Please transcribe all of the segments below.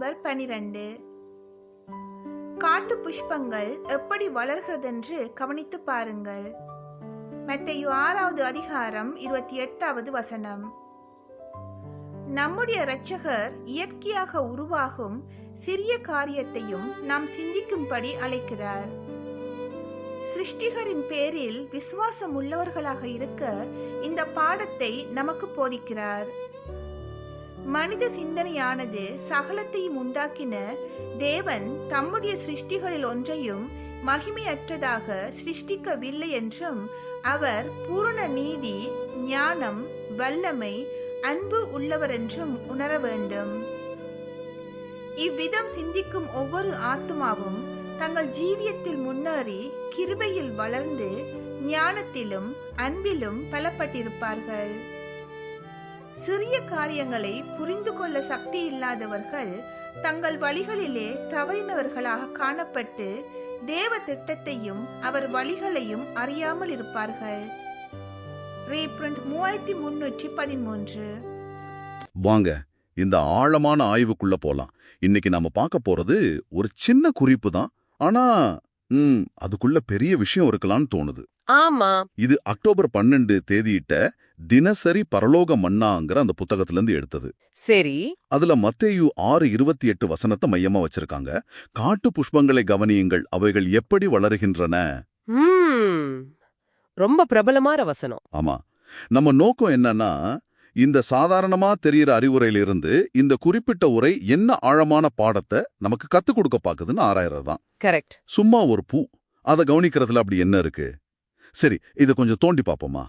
October பனிரெண்டு. காட்டு புஷ்பங்கள் எப்படி வளர்கிறதென்று கவனித்து பாருங்கள். மெத்தையு ஆறாவது அதிகாரம் இருபத்தி எட்டாவது வசனம். நம்முடைய இரட்சகர் இயற்கையாக உருவாகும் சிறிய காரியத்தையும் நாம் சிந்திக்கும்படி அழைக்கிறார். சிருஷ்டிகரின் பேரில் விசுவாசம் உள்ளவர்களாக இருக்க இந்த பாடத்தை நமக்கு போதிக்கிறார். மனித சிந்தனையானது சகலத்தையும் உண்டாக்கின தேவன் தம்முடைய சிருஷ்டிகளில் ஒன்றையும் மகிமையற்றதாக சிருஷ்டிக்கவில்லை என்றும் அவர் பூரண நீதி ஞானம் வல்லமை அன்பு உள்ளவர் என்றும் உணர வேண்டும். இவ்விதம் சிந்திக்கும் ஒவ்வொரு ஆத்மாவும் தங்கள் ஜீவியத்தில் முன்னேறி கிருபையில் வளர்ந்து ஞானத்திலும் அன்பிலும் பலப்பட்டிருப்பார்கள். சிறிய காரியங்களை புரிந்து கொள்ள சக்தி இல்லாதவர்கள் தங்கள் வழிகளிலே தவறினவர்களாக காணப்பட்டு தேவ திட்டத்தையும் அவர் வழிகளையும் அறியாமல் இருப்பார்கள். ரீப்ரிண்ட் மூவாயிரத்தி முன்னூற்றி பதிமூன்று. வாங்க இந்த ஆழமான ஆய்வுக்குள்ள போலாம். இன்னைக்கு நாம பார்க்க போறது ஒரு சின்ன குறிப்பு தான். ஆனா ம் அதுக்குள்ள பெரிய விஷயம் இருக்கலாம்னு தோணுது. ஆமா. இது அக்டோபர் பன்னெண்டு தேதியிட்ட தினசரி பரலோக மன்னாங்கிற அந்த புத்தகத்துல இருந்து எடுத்தது. சரி. அதுல மத்தேயு ஆறு இருபத்தி எட்டு வசனத்தை மையமா வச்சிருக்காங்க. காட்டு புஷ்பங்களை கவனியுங்கள் அவைகள் எப்படி வளருகின்றன? ரொம்ப பிரபலமான வசனம். ஆமா. நம்ம நோக்கம் என்னன்னா இந்த சாதாரணமா தெரியிற அறிவுரையிலிருந்து இந்த குறிப்பிட்ட உரை என்ன ஆழமான பாடத்தை நமக்கு கத்துக் கொடுக்க பாக்குதுன்னு ஆராயறது தான். கரெக்ட். சும்மா ஒரு பூ அதை கவனிக்கிறதுல அப்படி என்ன இருக்கு? சரி இதை கொஞ்சம் தோண்டி பாப்போமா?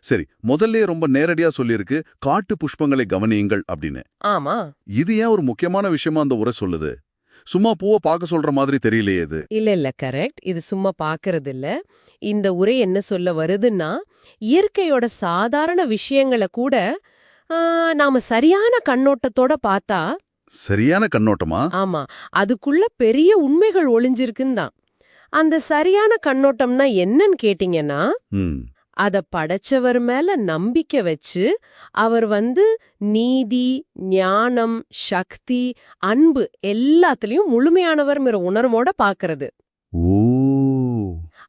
சரி முதல்ல ரொம்ப நேரடியா சொல்லியிருக்கு காட்டு புஷ்பங்களை கவனியுங்கள் அப்படின்னு. ஆமா. இது ஏன் ஒரு முக்கியமான விஷயமா அந்த உரை சொல்லுது? சும்மா பூவை பார்க்க சொல்ற மாதிரி தெரியலையே இது. இல்ல இல்ல கரெக்ட் இது சும்மா பாக்குறது இல்ல இந்த உரை என்ன சொல்ல வருதுன்னா இயற்கையோட சாதாரண விஷயங்களை கூட நாம சரியான கண்ணோட்டத்தோட பார்த்தா சரியான கண்ணோட்டமா? ஆமா அதுக்குள்ள பெரிய உண்மைகள் ஒளிஞ்சிருக்குன்னு தான். அந்த சரியான கண்ணோட்டம்னா என்னன்னு கேட்டீங்கன்னா அத படைச்சவர் மேல நம்பிக்கை வச்சு அவர் வந்து நீதி ஞானம் சக்தி அன்பு எல்லாத்துலயும் முழுமையானவர்ங்கிற உணர்வோட பாக்குறது. ஓ.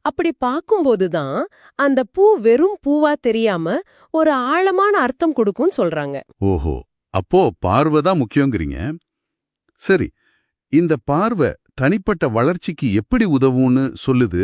அப்படி பார்க்கும்போது தான் அந்த பூ வெறும் பூவா தெரியாம ஒரு ஆழமான அர்த்தம் கொடுக்கும்னு சொல்றாங்க. ஓஹோ. அப்போ பார்வை தான் முக்கியங்கிறீங்க. சரி இந்த பார்வை தனிப்பட்ட வளர்ச்சிக்கு எப்படி உதவும்னு சொல்லுது.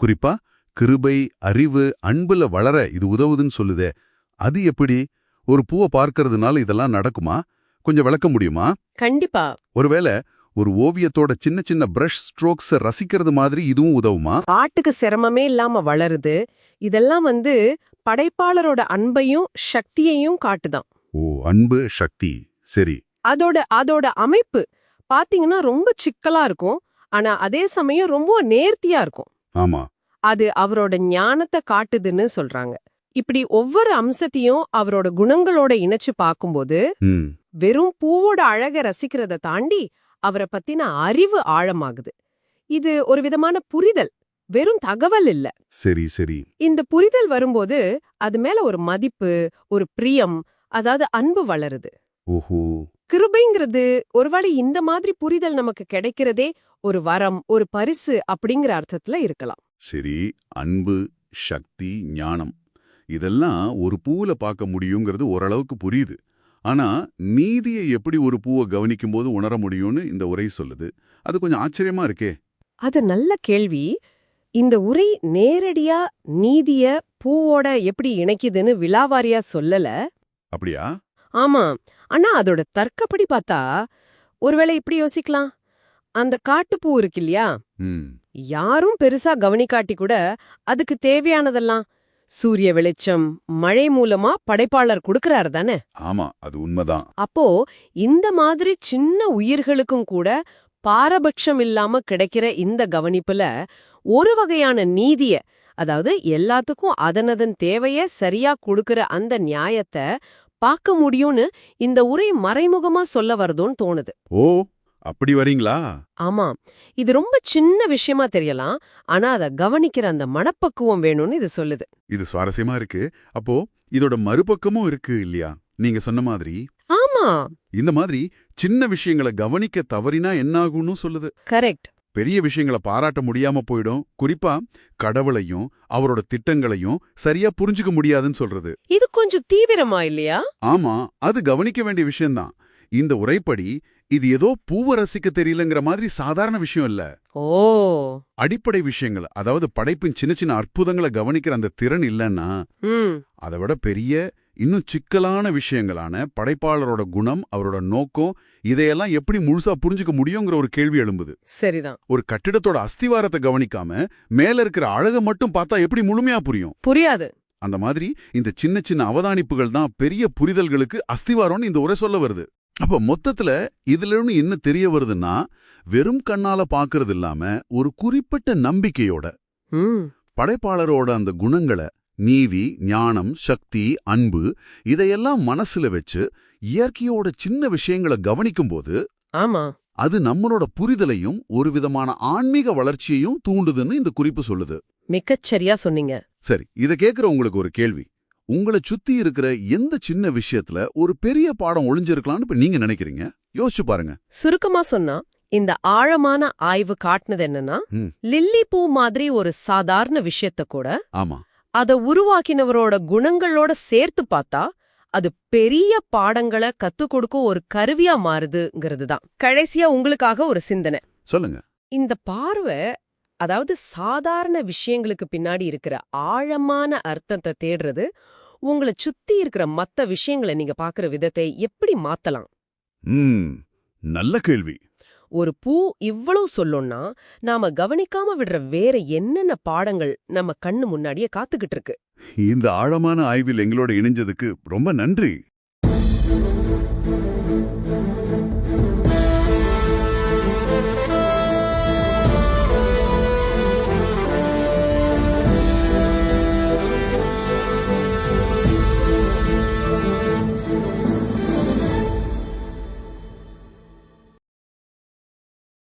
குறிப்பா கிருபை அறிவு அன்புல வளர இது உதவுதுன்னு சொல்லுதே. அது எப்படி? ஒரு பூவை பார்க்கறதுனால இதெல்லாம் நடக்குமா? கொஞ்சம் விளக்க முடியுமா? கண்டிப்பா. ஒருவேளை ஒரு ஓவியத்தோட சின்ன சின்ன பிரஷ் ஸ்ட்ரோக்ஸ ரசிக்கிறது மாதிரி இதுவும் உதவுமா? பாட்டுக்கு சிரமமே இல்லாம வளருது. இதெல்லாம் வந்து படைப்பாளரோட அன்பையும் சக்தியையும் காட்டுதான். ஓ அன்பு சக்தி. சரி. அதோட அதோட அமைப்பு பாத்தீங்கன்னா ரொம்ப சிக்கலா இருக்கும். ஆனா அதே சமயம் ரொம்ப நேர்த்தியா இருக்கும். ஆமா. அது அவரோட ஞானத்தை காட்டுதுன்னு சொல்றாங்க. இப்படி ஒவ்வொரு அம்சத்தையும் அவரோட குணங்களோட இணைச்சு பார்க்கும்போது வெறும் பூவோட அழக ரசிக்கிறத தாண்டி அவரை பத்தின அறிவு ஆழமாகுது. இது ஒரு விதமான புரிதல் வெறும் தகவல் இல்ல. சரி சரி. இந்த புரிதல் வரும்போது அது மேல ஒரு மதிப்பு ஒரு பிரியம் அதாவது அன்பு வளருது. ஓஹோ. கிருபைங்கிறது ஒருவேளை இந்த மாதிரி புரிதல் நமக்கு கிடைக்கிறதே ஒரு வரம் ஒரு பரிசு அப்படிங்கிற அர்த்தத்துல இருக்கலாம். சரி அன்பு சக்தி ஞானம். இதெல்லாம் ஒரு பூவுல பார்க்க முடியுங்கிறது ஓரளவுக்கு புரியுது. ஆனா நீதியை எப்படி ஒரு பூவை கவனிக்கும் போது உணர முடியும்னு இந்த உரை சொல்லுது. அது கொஞ்சம் ஆச்சரியமா இருக்கே. அது நல்ல கேள்வி. இந்த உரை நேரடியா நீதிய பூவோட எப்படி இணைக்குதுன்னு விலாவாரியா சொல்லல. அப்படியா? ஆமா. ஆனா அதோட தர்க்கப்படி பார்த்தா ஒருவேளை இப்படி யோசிக்கலாம். அந்த காட்டுப்பூ இருக்கு இல்லையா யாரும் பெருசா கவனிக்காட்டி கூட அதுக்கு தேவையானதெல்லாம். சூரிய வெளிச்சம் மழை மூலமா படைப்பாளர் கொடுக்கறாரு தானே? ஆமா அது உண்மைதான். அப்போ இந்த மாதிரி சின்ன உயிர்களுக்கும் கூட பாரபட்சம் இல்லாம கிடைக்கிற இந்த கவனிப்புல ஒரு வகையான நீதிய அதாவது எல்லாத்துக்கும் அதனதன் தேவைய சரியா கொடுக்கற அந்த நியாயத்தை பார்க்க முடியும்னு இந்த உரை மறைமுகமா சொல்ல வருதோன்னு தோணுது. ஓ அப்படி வரீங்களா? ஆமா. இது ரொம்ப சின்ன விஷயமா தெரியலாம். ஆனா அத கவனிக்கிற அந்த மனப்பக்குவம் வேணும்னு இது சொல்லுது. இது சுவாரஸ்யமா இருக்கு. அப்போ இதோட மறுபக்கமும் இருக்கு இல்லையா? நீங்க சொன்ன மாதிரி. ஆமா. இந்த மாதிரி சின்ன விஷயங்களை கவனிக்க தவறினா என்னாகும்னு சொல்லுது. கரெக்ட். பெரிய விஷயங்களை பாராட்ட முடியாம போயிடும். குறிப்பா கடவுளையும் அவரோட திட்டங்களையும் சரியா புரிஞ்சுக்க முடியாதுன்னு சொல்றது. இது கொஞ்சம் தீவிரமா இல்லையா? ஆமா. அது கவனிக்க வேண்டிய விஷயம்தான். இந்த உரைப்படி இது ஏதோ பூவ ரசிக்க தெரியலங்கிற மாதிரி சாதாரண விஷயம் இல்ல. ஓ. அடிப்படை விஷயங்கள் அதாவது படைப்பின் சின்ன சின்ன அற்புதங்களை கவனிக்கிற அந்த திறன் இல்லைன்னா அதை விட பெரிய இன்னும் சிக்கலான விஷயங்களான படைப்பாளரோட குணம் அவரோட நோக்கம் இதையெல்லாம் எப்படி முழுசா புரிஞ்சுக்க முடியுங்கிற ஒரு கேள்வி எழும்புது. சரிதான். ஒரு கட்டிடத்தோட அஸ்திவாரத்தை கவனிக்காம மேல இருக்கிற அழக மட்டும் பார்த்தா எப்படி முழுமையா புரியும்? புரியாது. அந்த மாதிரி இந்த சின்ன சின்ன அவதானிப்புகள் தான் பெரிய புரிதல்களுக்கு அஸ்திவாரம்னு இந்த உரை சொல்ல வருது. அப்ப மொத்தத்துல இதுல இருந்து என்ன தெரிய வருதுன்னா வெறும் கண்ணால பாக்குறது இல்லாம ஒரு குறிப்பிட்ட நம்பிக்கையோட படைப்பாளரோட அந்த குணங்களை நீதி ஞானம் சக்தி அன்பு இதையெல்லாம் மனசுல வச்சு இயற்கையோட சின்ன விஷயங்களை கவனிக்கும்போது ஆமா. அது நம்மளோட புரிதலையும் ஒரு விதமான ஆன்மீக வளர்ச்சியையும் தூண்டுதுன்னு இந்த குறிப்பு சொல்லுது. மிகச்சரியா சொன்னீங்க. சரி இத கேக்குற உங்களுக்கு ஒரு கேள்வி. உங்களை சுத்தி இருக்கிற எந்த சின்ன விஷயத்துல ஒரு பெரிய பாடம் ஒளிஞ்சிருக்கலாம்னு இப்ப நீங்க நினைக்கிறீங்க? யோசிச்சு பாருங்க. சுருக்கமா சொன்னா இந்த ஆழமான ஆய்வு காட்டுனது என்னன்னா. லில்லி பூ மாதிரி ஒரு சாதாரண விஷயத்த கூட ஆமா. அத உருவாக்கினவரோட குணங்களோட சேர்த்து பார்த்தா அது பெரிய பாடங்களை கத்துக் கொடுக்க ஒரு கருவியா மாறுதுங்கிறது தான். கடைசியா உங்களுக்காக ஒரு சிந்தனை. சொல்லுங்க. இந்த பார்வை அதாவது சாதாரண விஷயங்களுக்கு பின்னாடி இருக்கிற ஆழமான அர்த்தத்தை தேடுறது உங்களை சுத்தி இருக்கிற மத்த விஷயங்களை நீங்க பாக்குற விதத்தை எப்படி மாத்தலாம்? நல்ல கேள்வி. ஒரு பூ இவ்வளவு சொல்லும்னா நாம கவனிக்காம விடுற வேற என்னென்ன பாடங்கள் நம்ம கண்ணு முன்னாடியே காத்துக்கிட்டு இருக்கு? இந்த ஆழமான ஆய்வில் எங்களோட இணைஞ்சதுக்கு ரொம்ப நன்றி.